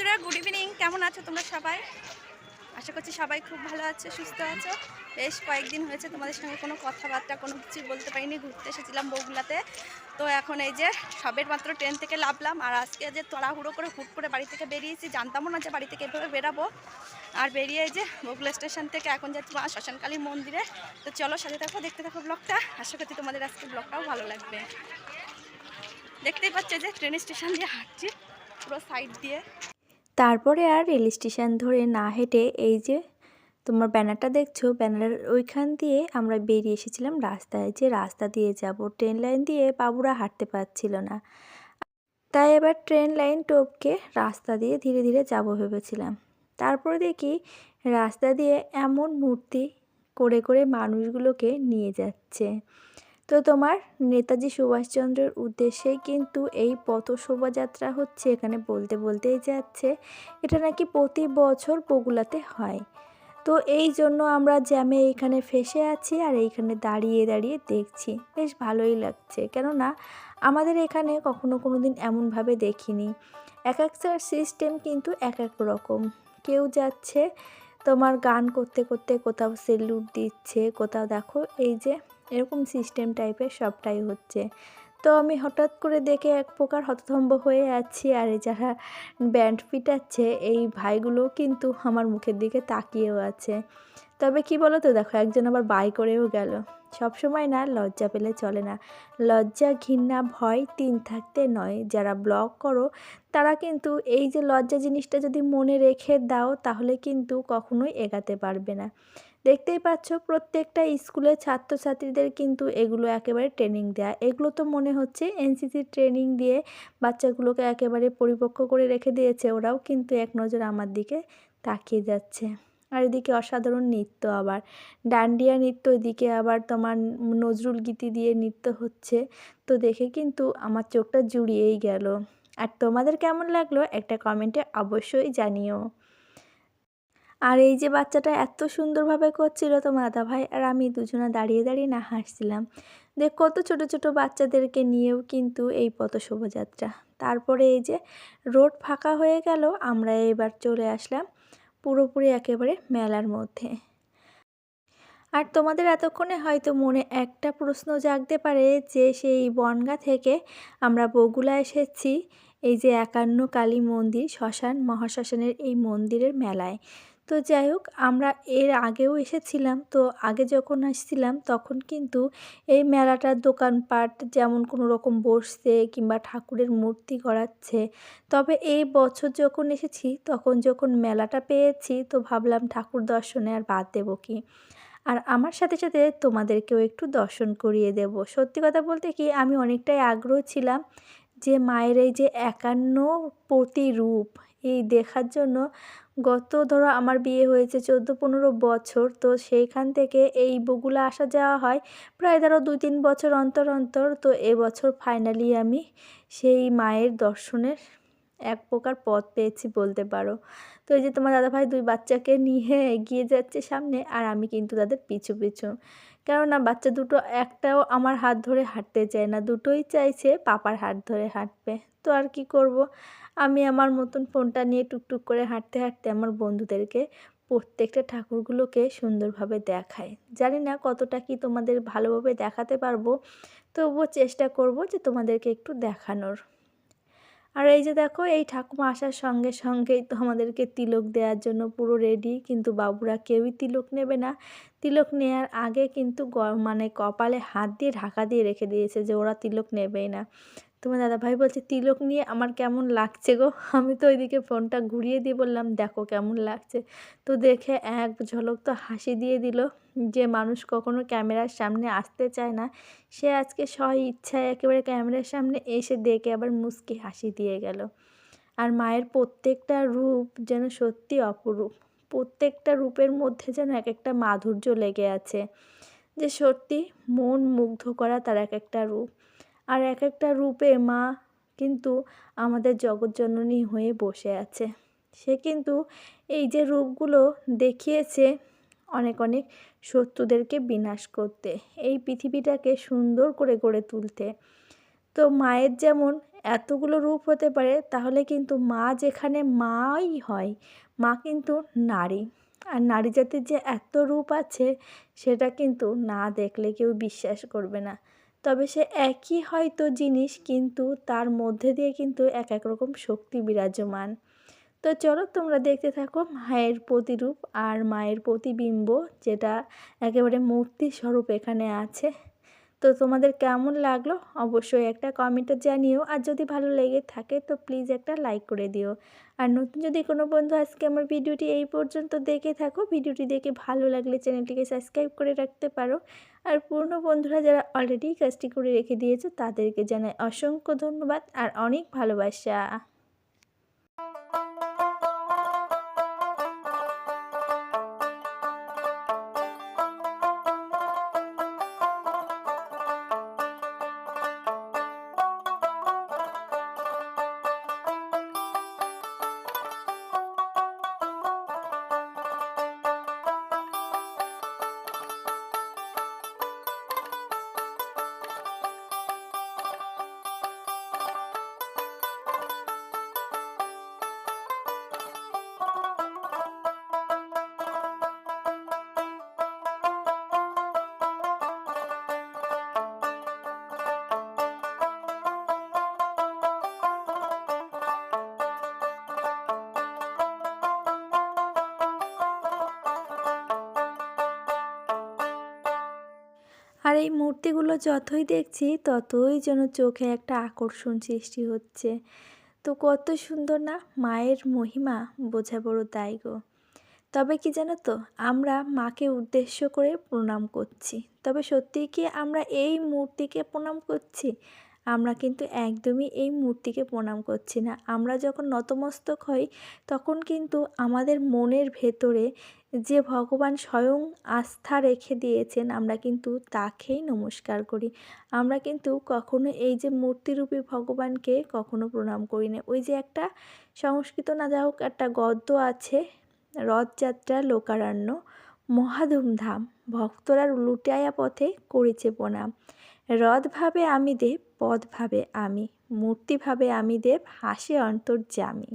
বন্ধুরা good evening কেমন আছো তোমরা সবাই? আশা করছি সবাই খুব ভালো আছো, সুস্থ আছো। বেশ কয়েকদিন হয়েছে তোমাদের সঙ্গে কোনো কথাবার্তা, কোনো কিছুই বলতে পারিনি, ঘুরতে এসেছিলাম বগুলাতে তো এখন এই যে সবের মাত্র ট্রেন থেকে লাভলাম, আর আজকে যে তাড়াহুড়ো করে হুট করে বাড়ি থেকে বেরিয়েছি, জানতামও না যে বাড়ি থেকে এভাবে বেরাবো। আর বেরিয়ে যে বগুলা স্টেশন থেকে এখন যাচ্ছি মা শ্মশানকালী মন্দিরে। তো চলো সাথে থাকো, দেখতে থাকো ব্লগটা আশা করছি তোমাদের আজকে ব্লগটাও ভালো লাগবে। দেখতেই পাচ্ছ যে ট্রেন স্টেশন দিয়ে হাঁটছি, পুরো সাইড দিয়ে। তারপরে আর রেল স্টেশন ধরে না হেঁটে এই যে তোমার ব্যানারটা দেখছ, ব্যানারের ওইখান দিয়ে আমরা বেরিয়ে এসেছিলাম রাস্তায় যে রাস্তা দিয়ে যাব। ট্রেন লাইন দিয়ে বাবুরা হাঁটতে পারছিল না। তাই এবার ট্রেন লাইন টপকে রাস্তা দিয়ে ধীরে ধীরে যাব ভেবেছিলাম। তারপরে দেখি রাস্তা দিয়ে এমন মূর্তি করে করে মানুষগুলোকে নিয়ে যাচ্ছে। তো তোমার নেতাজি সুভাষচন্দ্রের উদ্দেশ্যেই কিন্তু এই পথ শোভাযাত্রা হচ্ছে, এখানে বলতে বলতেই যাচ্ছে। এটা নাকি প্রতি বছর বগুলাতে হয়। তো এই জন্য আমরা জ্যামে এখানে ফেসে আছি আর এইখানে দাঁড়িয়ে দাঁড়িয়ে দেখছি। বেশ ভালোই লাগছে। কেননা আমাদের এখানে কখনো কোনো দিন এমনভাবে দেখিনি। এক একটা সিস্টেম কিন্তু এক এক রকম। কেউ যাচ্ছে, তোমার গান করতে করতে কোথাও সেলুট দিচ্ছে, কোথাও দেখো, এই যে এরকম সিস্টেম টাইপের সবটাই হচ্ছে। তো আমি হঠাৎ করে দেখে এক প্রকার হতভম্ব হয়ে আছি আর যারা ব্যান্ড পিটাচ্ছে, এই ভাইগুলো কিন্তু আমার মুখের দিকে তাকিয়েও আছে। তবে কি বলো তো দেখো একজন আবার বাই করেও গেল। সব সময় না লজ্জা পেলে চলে না। লজ্জা, ঘৃণা, ভয় তিন থাকতে নয়। যারা ব্লগ করো, তারা কিন্তু এই যে লজ্জা জিনিসটা যদি মনে রেখে দাও, তাহলে কিন্তু কখনোই এগাতে পারবে না। দেখতেই পাচ্ছ প্রত্যেকটা স্কুলের ছাত্রছাত্রীদের কিন্তু এগুলো একেবারে ট্রেনিং দেয়া। এগুলো তো মনে হচ্ছে এনসিসির ট্রেনিং দিয়ে বাচ্চাগুলোকে একেবারে পরিপক্ক করে রেখে দিয়েছে ওরাও, কিন্তু এক নজর আমার দিকে তাকিয়ে যাচ্ছে। আর এদিকে অসাধারণ নৃত্য আবার। ডান্ডিয়া নৃত্য, এদিকে আবার তোমার নজরুল গীতি দিয়ে নৃত্য হচ্ছে। তো দেখে কিন্তু আমার চোখটা জুড়িয়েই গেল। আর তোমাদের কেমন লাগল? একটা কমেন্টে অবশ্যই জানিও। আর এই যে বাচ্চাটা এত সুন্দরভাবে করছিল তো মাদা ভাই, আর আমি দুজনে দাঁড়িয়ে দাঁড়িয়ে না হাসছিলাম। দেখ কত ছোট ছোট বাচ্চাদেরকে নিয়েও কিন্তু এই পথ শোভাযাত্রা তারপরে এই যে রোড ফাঁকা হয়ে গেল, আমরা এবার চলে আসলাম পুরোপুরি একেবারে মেলার মধ্যে। আর তোমাদের এতক্ষণে হয়তো মনে একটা প্রশ্ন জাগতে পারে যে সেই বনগা থেকে আমরা বগুলা এসেছি, এই যে একান্ন কালী মন্দির, শ্মশান, মহাশ্মশানের এই মন্দিরের মেলায়। তো যাই হোক, আমরা এর আগেও এসেছিলাম। তো আগে যখন আসছিলাম, তখন কিন্তু এই মেলাটার দোকানপাট যেমন কোনো রকম বসছে কিংবা ঠাকুরের মূর্তি গড়াচ্ছে। তবে এই বছর যখন এসেছি, তখন যখন মেলাটা পেয়েছি, তো ভাবলাম ঠাকুর দর্শনে আর বাদ দেবো কি? আর আমার সাথে সাথে তোমাদেরকেও একটু দর্শন করিয়ে দেব। সত্যি কথা বলতে কি, আমি অনেকটাই আগ্রহ ছিলাম যে মায়ের এই যে একান্ন প্রতিরূপ, এই দেখার জন্য গত ধরো আমার বিয়ে হয়েছে চোদ্দ পনেরো বছর, তো সেইখান থেকে এই বগুলা আসা যাওয়া হয় প্রায় ধরো দুই তিন বছর অন্তর অন্তর, তো এবছর ফাইনালি আমি সেই মায়ের দর্শনের এক প্রকার পথ পেয়েছি বলতে পারো। তো এই যে তোমার দাদাভাই দুই বাচ্চাকে নিয়ে এগিয়ে যাচ্ছে সামনে, আর আমি কিন্তু তাদের পিছু পিছু। কেননা বাচ্চা দুটো একটাও আমার হাত ধরে হাঁটতে চায় না, দুটোই চাইছে পাপার হাত ধরে হাঁটবে, তো আর কি করব? আমি আমার মতন ফোনটা নিয়ে টুকটুক করে হাঁটতে হাঁটতে আমার বন্ধুদেরকে, প্রত্যেকটা ঠাকুরগুলোকে সুন্দরভাবে দেখায় জানি না কতটা কি তোমাদের ভালোভাবে দেখাতে পারব, তবুও চেষ্টা করব যে তোমাদেরকে একটু দেখানোর। আর এই যে দেখো, এই ঠাকুমা আসার সঙ্গে সঙ্গেই তো আমাদেরকে তিলক দেওয়ার জন্য পুরো রেডি কিন্তু বাবুরা কেউই তিলক নেবে না। তিলক নেওয়ার আগে কিন্তু মানে কপালে হাত দিয়ে ঢাকা দিয়ে রেখে দিয়েছে যে ওরা তিলক নেবেই না। তোমার দাদাভাই বলছে, তিলক নিয়ে আমার কেমন লাগছে গো? আমি তো ওইদিকে ফোনটা ঘুরিয়ে দিয়ে বললাম, দেখো কেমন লাগছে। তো দেখে এক ঝলক তো হাসি দিয়ে দিল, যে মানুষ কখনো ক্যামেরার সামনে আসতে চায় না। সে আজকে স্ব ইচ্ছায় একেবারে ক্যামেরার সামনে এসে দেখে আবার মুস্কি হাসি দিয়ে গেল। আর মায়ের প্রত্যেকটা রূপ যেন সত্যি অপরূপ, প্রত্যেকটা রূপের মধ্যে যেন এক একটা মাধুর্য লেগে আছে, যে সত্যি মন মুগ্ধ করা তার এক একটা রূপ। আর এক একটা রূপে মা কিন্তু আমাদের জগৎজননী হয়ে বসে আছে। সে কিন্তু এই যে রূপগুলো দেখিয়েছে অনেক অনেক শত্রুদেরকে বিনাশ করতে, এই পৃথিবীটাকে সুন্দর করে গড়ে তুলতে। তো মায়ের যেমন এতগুলো রূপ হতে পারে, তাহলে কিন্তু মা যেখানে মাই হয়, মা কিন্তু নারী। আর নারী জাতির যে এত রূপ আছে, সেটা কিন্তু না দেখলে কেউ বিশ্বাস করবে না। তবে সে একই হয়তো জিনিস কিন্তু তার মধ্যে দিয়ে কিন্তু এক এক রকম শক্তি বিরাজমান। তো চলো তোমরা দেখতে থাকো মায়ের প্রতিরূপ আর মায়ের প্রতিবিম্ব যেটা একেবারে মূর্তি স্বরূপ এখানে আছে। তো তোমাদের কেমন লাগল? অবশ্যই একটা কমেন্টে জানিও। আর যদি ভালো লেগে থাকে, তো প্লিজ একটা লাইক করে দিও। আর নতুন যদি কোনো বন্ধু আজকে আমার ভিডিওটি এই পর্যন্ত দেখে থাকো, ভিডিওটি দেখে ভালো লাগলে চ্যানেলটিকে সাবস্ক্রাইব করে রাখতে পারো। আর পুরনো বন্ধুরা যারা অলরেডি কাজটি করে রেখে দিয়েছ, তাদেরকে জানাই অসংখ্য ধন্যবাদ আর অনেক ভালোবাসা। আর এই মূর্তিগুলো যতই দেখছি, ততই যেন চোখে একটা আকর্ষণ সৃষ্টি হচ্ছে। তো কত সুন্দর না মায়ের মহিমা, বোঝা বড় তাই গো। তবে কি জানো তো, আমরা মাকে উদ্দেশ্য করে প্রণাম করছি। তবে সত্যিই কি আমরা এই মূর্তিকে প্রণাম করছি? আমরা কিন্তু একদমই এই মূর্তিকে প্রণাম করছি না। আমরা যখন নতমস্তক হই, তখন কিন্তু আমাদের মনের ভেতরে যে ভগবান স্বয়ং আস্থা রেখে দিয়েছেন, আমরা কিন্তু তাকেই নমস্কার করি। আমরা কিন্তু কখনো এই যে মূর্তিরূপী ভগবানকে কখনো প্রণাম করি না। ওই যে একটা সংস্কৃত না যা হোক, একটা গদ্য আছে, রথযাত্রা লোকারণ্য, মহাধুমধাম, ভক্তরা লুটাইয়া পথে করিছে প্রণাম। রথ ভাবে আমি দেব পদ ভাবে আমি মূর্তি ভাবে আমি দেব, হাসে অন্তর্যামী।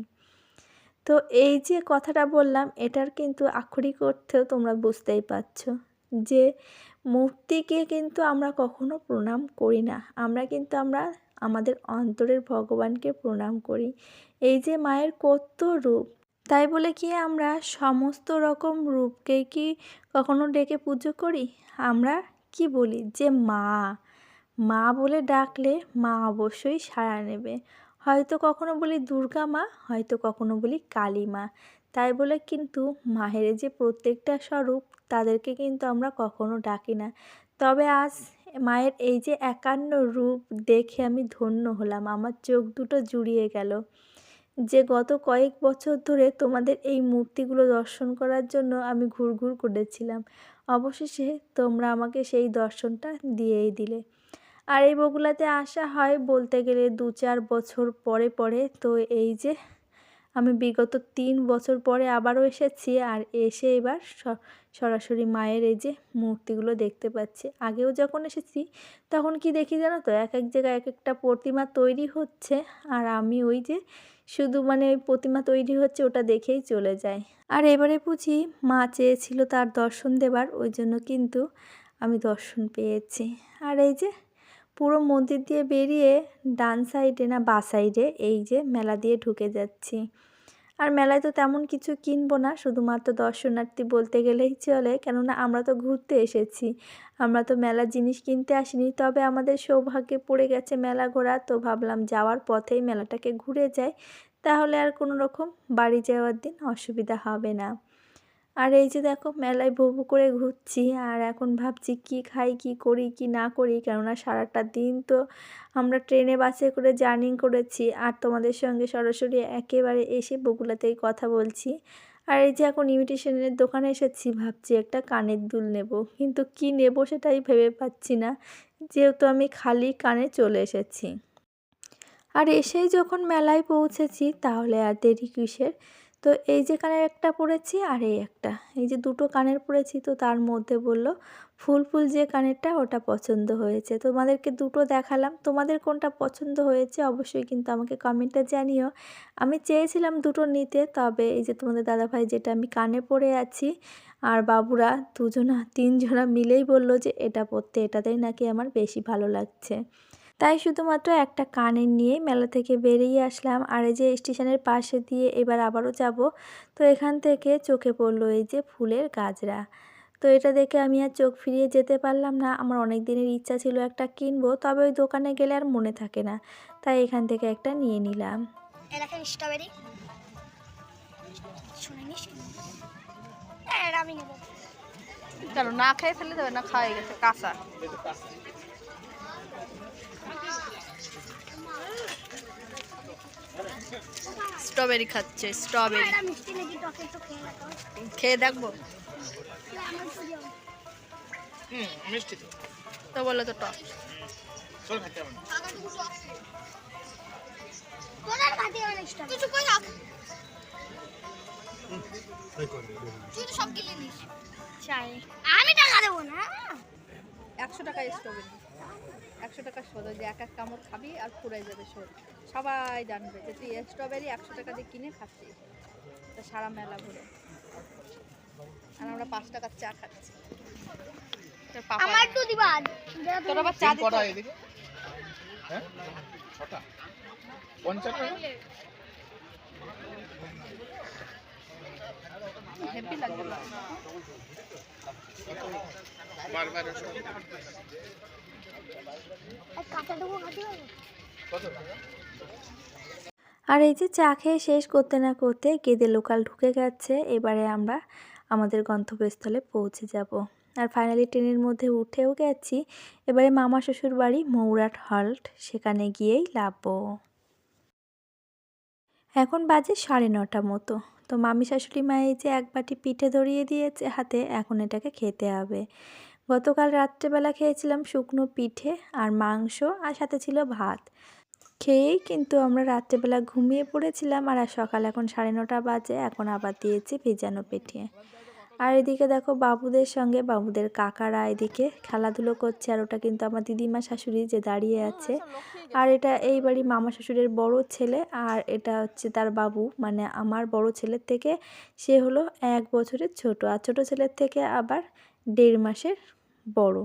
তো এই যে কথাটা বললাম, এটার কিন্তু আক্ষরিক অর্থেও তোমরা বুঝতেই পারছ যে মূর্তিকে কিন্তু আমরা কখনো প্রণাম করি না। আমরা কিন্তু আমরা আমাদের অন্তরের ভগবানকে প্রণাম করি। এই যে মায়ের কত রূপ, তাই বলে কি আমরা সমস্ত রকম রূপকে কি কখনো ডেকে পুজো করি? আমরা কি বলি? যে মা মা বলে ডাকলে মা অবশ্যই সাড়া নেবে। হয়তো কখনো বলি দুর্গা মা, হয়তো কখনো বলি কালী মা। তাই বলে কিন্তু মায়ের যে প্রত্যেকটা স্বরূপ, তাদেরকে কিন্তু আমরা কখনো ডাকি না। তবে আজ মায়ের এই যে একান্ন রূপ দেখে আমি ধন্য হলাম। আমার চোখ দুটো জুড়িয়ে গেল। যে গত কয়েক বছর ধরে তোমাদের এই মূর্তিগুলো দর্শন করার জন্য আমি ঘুরঘুর করেছিলাম। অবশেষে তোমরা আমাকে সেই দর্শনটা দিয়েই দিলে। আর এই বগুলাতে আসা হয় বলতে গেলে দু চার বছর পরে পরে। তো এই যে আমি বিগত তিন বছর পরে আবারও এসেছি আর এসে এবার সরাসরি মায়ের এই যে মূর্তিগুলো দেখতে পাচ্ছি। আগেও যখন এসেছি তখন কি দেখি জানো তো? এক এক জায়গায় এক একটা প্রতিমা তৈরি হচ্ছে আর আমি ওই যে শুধু মানে ওই প্রতিমা তৈরি হচ্ছে ওটা দেখেই চলে যায় আর এবারে বুঝি মা চেয়েছিল তার দর্শন দেবার, ওই জন্য কিন্তু আমি দর্শন পেয়েছি। আর এই যে পুরো মন্দির দিয়ে বেরিয়ে ডান সাইডে না বা সাইডে এই যে মেলা দিয়ে ঢুকে যাচ্ছি। আর মেলায় তো তেমন কিছু কিনবো না, শুধুমাত্র দর্শনার্থী বলতে গেলেই চলে। কেননা আমরা তো ঘুরতে এসেছি। আমরা তো মেলার জিনিস কিনতে আসিনি, তবে আমাদের সৌভাগ্যে পড়ে গেছে মেলা ঘোরা। তো ভাবলাম যাওয়ার পথেই মেলাটাকে ঘুরে যাই। তাহলে আর কোনো রকম বাড়ি যাওয়ার দিন অসুবিধা হবে না। আর এই যে দেখো মেলায় ভবু করে ঘুরছি আর এখন ভাবছি কি খাই, কি করি, কি না করি। কেননা সারাটা দিন তো আমরা ট্রেনে, বাসে করে জার্নি করেছি আর তোমাদের সঙ্গে সরাসরি একেবারে এসে বগুলাতেই কথা বলছি। আর এই যে এখন ইমিটেশনের দোকানে এসেছি, ভাবছি একটা কানের দুল নেব। কিন্তু কি নেব সেটাই ভেবে পাচ্ছি না, যেহেতু আমি খালি কানে চলে এসেছি। আর এসেই যখন মেলায় পৌঁছেছি, তাহলে আর দেরি কিসের? তো এই যে কানের একটা পরেছি আর এই একটা। এই যে দুটো কানের পরেছি তো তার মধ্যে বলল, ফুল ফুল যে কানেরটা ওটা পছন্দ হয়েছে। তোমাদেরকে দুটো দেখালাম। তোমাদের কোনটা পছন্দ হয়েছে অবশ্যই কিন্তু আমাকে কমেন্টে জানিও। আমি চেয়েছিলাম দুটো নিতে, তবে এই যে তোমাদের দাদাভাই যেটা আমি কানে পরে আছি আর বাবুরা দুজনা, তিনজনা মিলেই বলল যে এটা পরতে, এটাতেই নাকি আমার বেশি ভালো লাগছে। তাই শুধুমাত্র একটা কানের নিয়ে মেলা থেকে বেরিয়ে আসলাম। আর এই যে স্টেশনের পাশে দিয়ে এবার আবারও যাব তো এখান থেকে চোখে পড়ল এই যে ফুলের গাজরা তো এটা দেখে আমি আর চোখ ফিরিয়ে যেতে পারলাম না। আমার অনেক দিনের ইচ্ছা ছিল একটা কিনবো তবে ওই দোকানে গেলে আর মনে থাকে না। তাই এখান থেকে একটা নিয়ে নিলাম। স্ট্রবেরি। আমি নেব। না খেয়ে ফেলে দেবে না খাওয়াই গেছে কাঁচা। স্ট্রবেরি খাচ্ছে স্ট্রবেরি। একটু খেয়ে দেখব? মিষ্টি তো। তো বলল তো টক। চল খেতে হবে না। তোদের ভাতে হবে স্ট্রবেরি কিছু কই থাক। তুই তো সব গিলে নিস। চাই। আমি টাকা দেবো না। একশো টাকা স্ট্রবেরি। একশো টাকা শোধ ওই যে এক এক কামড় খাবি আর ফুরাই যাবে শোধ সবাই জানবে যে তুই স্ট্রবেরি একশো টাকা দিয়ে কিনে খাচ্ছিস। তা সারা মেলা ঘুরে। আর আমরা পাঁচ টাকার চা খাচ্ছি। আমার একটু দিবা? তোর আবার চা কটা এদিকে? হ্যাঁ? ছটা? পঞ্চাশ টাকা? হেভি লাগবে বারবার আর এই যে চা খেয়ে শেষ করতে না করতে গেদে লোকাল ঢুকে গেছে, এবারে আমরা আমাদের গন্তব্যস্থলে পৌঁছে যাব। আর ফাইনালি ট্রেনের মধ্যে উঠেও গেছি, এবারে মামা শ্বশুর বাড়ি মৌরাট হল্ট, সেখানে গিয়েই লাভবো। এখন বাজে সাড়ে নটা মতো। তো মামি শাশুড়ি মা এই যে এক বাটি পিঠে ধরিয়ে দিয়েছে হাতে, এখন এটাকে খেতে হবে। গতকাল রাত্রেবেলা খেয়েছিলাম শুকনো পিঠে আর মাংস আর সাথে ছিল ভাত। খেয়েই কিন্তু আমরা রাত্রেবেলা ঘুমিয়ে পড়েছিলাম আর সকাল এখন সাড়ে নটা বাজে, এখন আবার দিয়েছি ভেজানো পিঠে। আর এদিকে দেখো বাবুদের সঙ্গে, বাবুদের কাকারা এদিকে খেলাধুলো করছে আর ওটা কিন্তু আমার দিদিমা শাশুড়ি যে দাঁড়িয়ে আছে। আর এটা এই বাড়ি মামা শাশুড়ির বড় ছেলে আর এটা হচ্ছে তার বাবু মানে আমার বড় ছেলের থেকে সে হলো এক বছরের ছোট। আর ছোট ছেলের থেকে আবার দেড় মাসের বড়।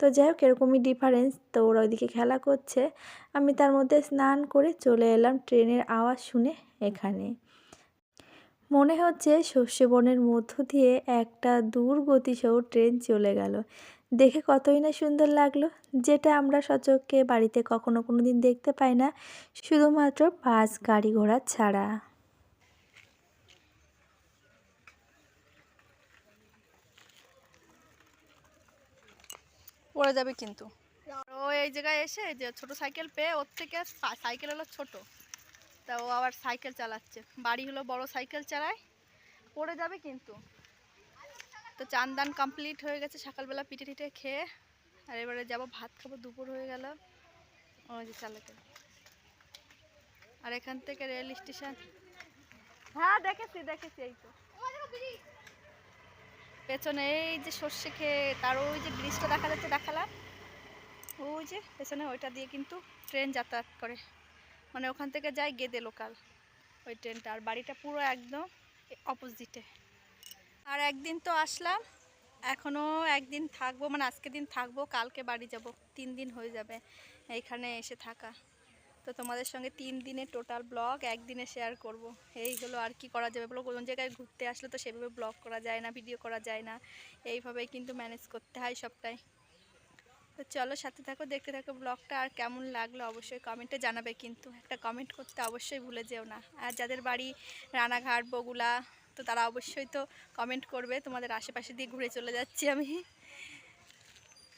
তো যাই হোক, এরকমই ডিফারেন্স তো ওরা ওইদিকে খেলা করছে। আমি তার মধ্যে স্নান করে চলে এলাম ট্রেনের আওয়াজ শুনে এখানে। মনে হচ্ছে শস্য বনের মধ্য দিয়ে একটা দূর গতিসহ ট্রেন চলে গেল। দেখে কতই না সুন্দর লাগল, যেটা আমরা সচক্ষে বাড়িতে কখনো কোনো দিন দেখতে পাই না, শুধুমাত্র বাস, গাড়ি ঘোড়া ছাড়া। পড়ে যাবে কিন্তু। ও এই জায়গায় এসে যে ছোট সাইকেল পেয়ে ওর থেকে সাইকেল হলো ছোট। তা ও আবার সাইকেল চালাচ্ছে। বাড়ি হলো বড় সাইকেল চালায় পড়ে যাবে কিন্তু। তো চান দান কমপ্লিট হয়ে গেছে সকালবেলা পিঠে টিঠে খেয়ে। আর এবারে যাব ভাত খাব দুপুর হয়ে গেল। ওই যে চালাকে আর এখান থেকে রেল স্টেশন। হ্যাঁ দেখেছি দেখেছি এই তো। পেছনে এই যে সর্ষে খেয়ে তার ওই যে ব্রিজটা দেখা যাচ্ছে, দেখালাম। ওই যে পেছনে ওইটা দিয়ে কিন্তু ট্রেন যাতায়াত করে। মানে ওখান থেকে যায় গেদে লোকাল ওই ট্রেনটা, আর বাড়িটা পুরো একদম অপোজিটে আর একদিন তো আসলাম এখনও একদিন থাকব মানে আজকে দিন থাকব, কালকে বাড়ি যাব, তিন দিন হয়ে যাবে এইখানে এসে থাকা। তো তোমাদের সঙ্গে তিন দিনের টোটাল ব্লগ একদিনে শেয়ার করব। এই হলো আর কি করা যাবে বলো? কোন জায়গায় ঘুরতে আসলে তো সেভাবে ব্লগ করা যায় না ভিডিও করা যায় না। এইভাবেই কিন্তু ম্যানেজ করতে হয় সবটাই। তো চলো সাথে থাকো, দেখতে থাকো ব্লগটা আর কেমন লাগল অবশ্যই কমেন্টে জানাবে কিন্তু। একটা কমেন্ট করতে অবশ্যই ভুলে যেও না। আর যাদের বাড়ি রানাঘাট বগুলা তো তারা অবশ্যই তো কমেন্ট করবে, তোমাদের আশেপাশে দিয়ে ঘুরে চলে যাচ্ছি আমি।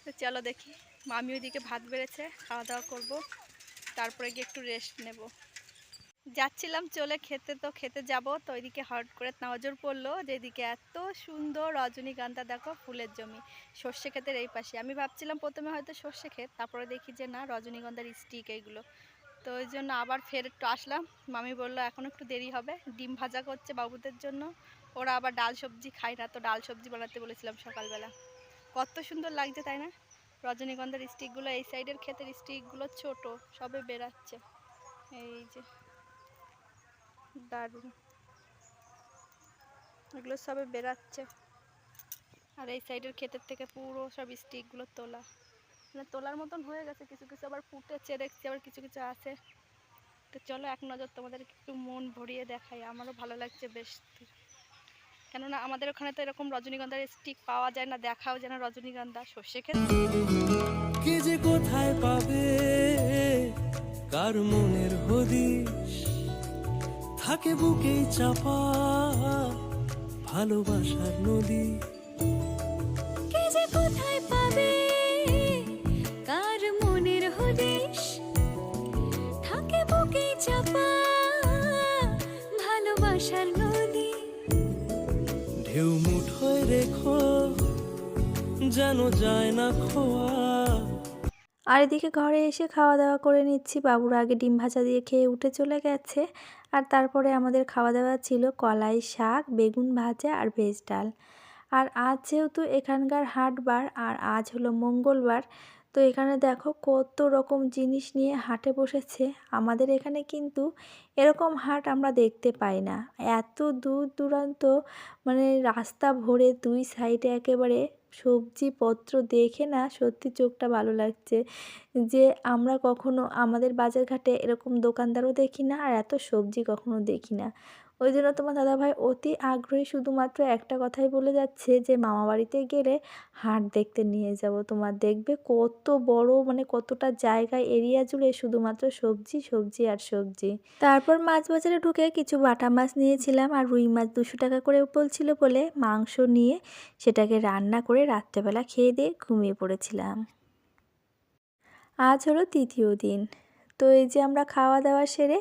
তো চলো দেখি, মামি ওইদিকে ভাত বেড়েছে, খাওয়া দাওয়া করব। তারপরে গিয়ে একটু রেস্ট নেব। যাচ্ছিলাম চলে খেতে তো খেতে যাব, তো ওইদিকে হট করে নজর পড়ল যে এদিকে এত সুন্দর রজনীগন্ধা দেখো, ফুলের জমি, সর্ষে ক্ষেতের এই পাশে। আমি ভাবছিলাম প্রথমে হয়তো সর্ষে ক্ষেত, তারপরে দেখি যে না, রজনীগন্ধার স্টিক এইগুলো। তো ওই জন্য আবার ফের একটু আসলাম। মামি বলল, এখন একটু দেরি হবে, ডিম ভাজা করছে বাবুদের জন্য। ওরা আবার ডাল সবজি খায় না। তো ডাল সবজি বানাতে বলেছিলাম সকালবেলা। কত সুন্দর লাগছে, তাই না? রজনীগন্ধার স্টিকগুলো, এই সাইডের ক্ষেতের স্টিকগুলো ছোট, সবে বেরাচ্ছে এই যে, দারুণ। এগুলো সবে বেরাচ্ছে আর এই সাইডের ক্ষেতের থেকে পুরো সব স্টিকগুলো তোলা। মানে তোলার মতন হয়ে গেছে, কিছু কিছু আবার ফুটেছে, দেখছি আবার কিছু কিছু আছে। তো চলো এক নজর তোমাদের একটু মন ভরিয়ে দেখাই, আমারও ভালো লাগছে বেশ। কেননা আমাদের ওখানে তো এরকম রজনীগন্ধার স্টিক পাওয়া যায় না দেখাও যায় না রজনীগন্ধা সর্ষে ক্ষেত্রে কে যে কোথায় পাবে? কার মনের হদিশ? থাকে বুকেই চাপা ভালোবাসার নদী। কে যে কোথায় পাবে? কার মনের হদিশ? থাকে বুকে চাপা ভালোবাসার নদী। ঢেউ মুঠোয় রেখো, যেন যায় না খোয়া। আর এদিকে ঘরে এসে খাওয়া দাওয়া করে নিচ্ছি। বাবুরা আগে ডিম ভাজা দিয়ে খেয়ে উঠে চলে গেছে। আর তারপরে আমাদের খাওয়া দাওয়া ছিল কলাই শাক, বেগুন ভাজা আর ভেজ ডাল। আর আজ যেহেতু এখানকার হাটবার, আর আজ হলো মঙ্গলবার তো এখানে দেখো কত রকম জিনিস নিয়ে হাটে বসেছে। আমাদের এখানে কিন্তু এরকম হাট আমরা দেখতে পাই না। এত দূর দূরান্ত মানে রাস্তা ভরে দুই সাইডে একেবারে সবজিপত্র দেখে না সত্যি চোখটা ভালো লাগছে যে আমরা কখনো আমাদের বাজারঘাটে এরকম দোকানদারও দেখি না আর এত সবজি কখনো দেখি না। ওই জন্য তোমার দাদাভাই অতি আগ্রহী শুধুমাত্র একটা কথাই বলে যাচ্ছে যে, মামা বাড়িতে গেলে হাট দেখতে নিয়ে যাব। তোমার দেখবে কত বড় মানে কতটা জায়গায় এরিয়া জুড়ে শুধুমাত্র সবজি সবজি আর সবজি। তারপর মাছ বাজারে ঢুকে কিছু বাটা মাছ নিয়েছিলাম আর রুই মাছ দুশো টাকা করে বলছিল বলে মাংস নিয়ে সেটাকে রান্না করে রাত্রেবেলা খেয়ে দিয়ে ঘুমিয়ে পড়েছিলাম। আজ হলো তৃতীয় দিন। তো এই যে আমরা খাওয়া দাওয়া সেরে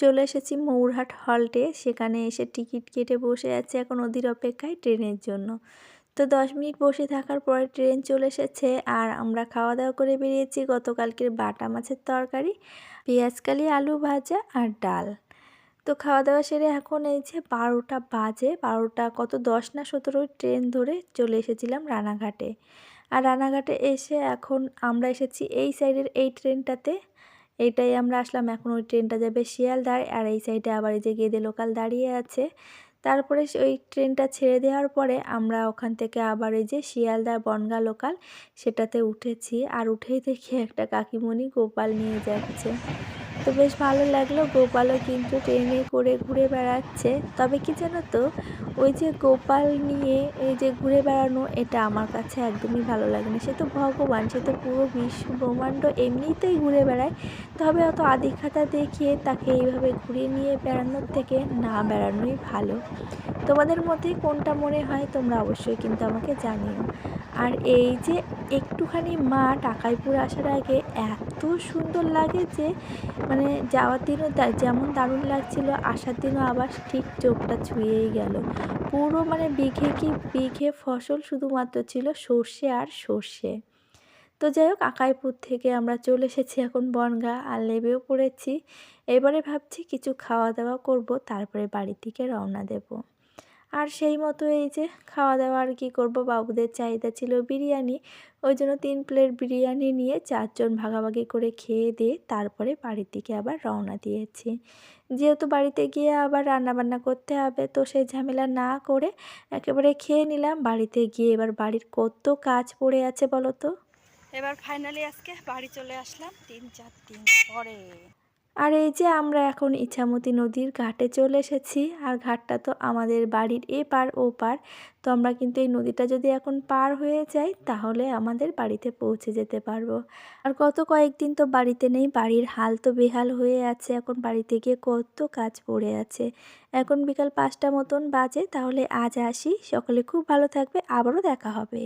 চলে এসেছি মৌরহাট হল্টে সেখানে এসে টিকিট কেটে বসে আছি এখন ওদের অপেক্ষায় ট্রেনের জন্য। তো দশ মিনিট বসে থাকার পরে ট্রেন চলে এসেছে আর আমরা খাওয়া দাওয়া করে বেরিয়েছি গতকালকের বাটা মাছের তরকারি পেঁয়াজকালি আলু ভাজা আর ডাল। তো খাওয়া দাওয়া সেরে এখন এই যে বারোটা বাজে, বারোটা কত দশ না সতেরো ট্রেন ধরে চলে এসেছিলাম রানাঘাটে। আর রানাঘাটে এসে এখন আমরা এসেছি এই সাইডের এই ট্রেনটাতে এইটাই আমরা আসলাম। এখন ওই ট্রেনটা যাবে শিয়ালদার আর এই সাইডে আবার এই যে গেদে লোকাল দাঁড়িয়ে আছে। তারপরে ওই ট্রেনটা ছেড়ে দেওয়ার পরে আমরা ওখান থেকে আবার এই যে শিয়ালদার বনগা লোকাল সেটাতে উঠেছি। আর উঠেই দেখি একটা কাকিমণি গোপাল নিয়ে যাচ্ছে। তো বেশ ভালো লাগল। গোপালও কিন্তু ট্রেনে করে ঘুরে বেড়াচ্ছে। তবে কি জানো তো, ওই যে গোপাল নিয়ে এই যে ঘুরে বেড়ানো, এটা আমার কাছে একদমই ভালো লাগে না। সে তো ভগবান, সে তো পুরো বিশ্ব ব্রহ্মাণ্ড এমনিতেই ঘুরে বেড়ায়। তবে অত আদিখাতা দেখিয়ে তাকে এইভাবে ঘুরিয়ে নিয়ে বেড়ানোর থেকে না বেড়ানোই ভালো। তোমাদের মধ্যে কোনটা মনে হয়, তোমরা অবশ্যই কিন্তু আমাকে জানিও। আর এই যে একটুখানি মা টাকাইপুর আসার আগে এত সুন্দর লাগে যে মানে যাওয়ার দিনও যেমন দারুণ লাগছিল, আসার দিনও আবার ঠিক চোখটা ছুঁয়েই গেল। পুরো মানে বিঘে কি বিঘে ফসল শুধুমাত্র ছিল সর্ষে আর সর্ষে। তো যাই হোক, আকাইপুর থেকে আমরা চলে এসেছি এখন বনগা, আর লেবেও পড়েছি। এবারে ভাবছি কিছু খাওয়া দাওয়া করব, তারপরে বাড়ি থেকে রওনা দেব। আর সেই মতো এই যে খাওয়া দাওয়া আর কী করব। বাবুদের চাহিদা ছিল বিরিয়ানি। ওই জন্য তিন প্লেট বিরিয়ানি নিয়ে চারজন ভাগাভাগি করে খেয়ে দিয়ে তারপরে বাড়ির দিকে আবার রওনা দিয়েছি। যেহেতু বাড়িতে গিয়ে আবার রান্নাবান্না করতে হবে, তো সেই ঝামেলা না করে একেবারে খেয়ে নিলাম। বাড়িতে গিয়ে এবার বাড়ির কত কাজ পড়ে আছে বলো তো? এবার ফাইনালি আজকে বাড়ি চলে আসলাম তিন চার দিন পরে। আর এই যে আমরা এখন ইছামতি নদীর ঘাটে চলে এসেছি, আর ঘাটটা তো আমাদের বাড়ির এ পার ও পার তো আমরা কিন্তু এই নদীটা যদি এখন পার হয়ে যাই, তাহলে আমাদের বাড়িতে পৌঁছে যেতে পারব। আর গত কয়েকদিন তো বাড়িতে নেই, বাড়ির হাল তো বেহাল হয়ে আছে, এখন বাড়িতে গিয়ে কত কাজ পড়ে আছে। এখন বিকাল পাঁচটা মতন বাজে, তাহলে আজ আসি, সকলে খুব ভালো থাকবে, আবারও দেখা হবে।